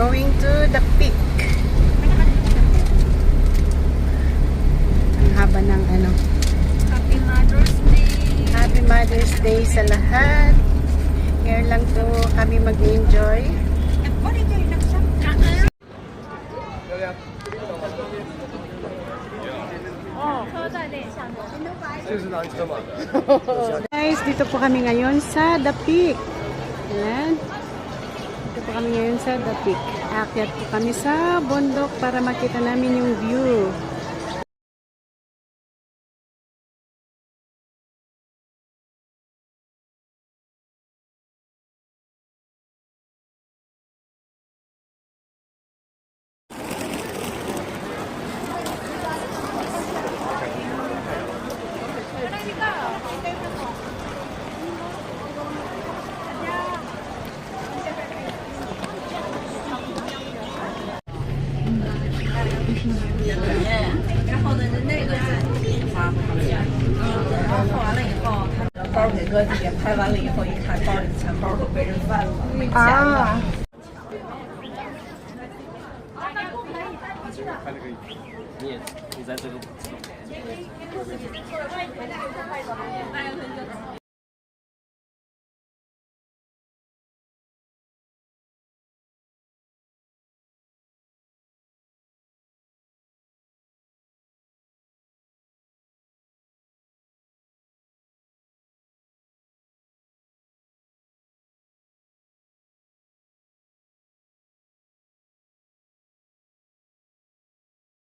going to the peak. Ang haba ng ano. Happy Mother's Day. Happy Mother's Day sa lahat. Ngayon lang to kami mag-enjoy. Guys, dito po kami ngayon sa The Peak. Ayan. Dito po kami ngayon sa The Peak. Aakyat po kami sa bundok para makita namin yung view. 然后呢？那个是。嗯，然后完了以后，他的包给哥姐拍完了以后，一看包里钱包都被人翻了啊。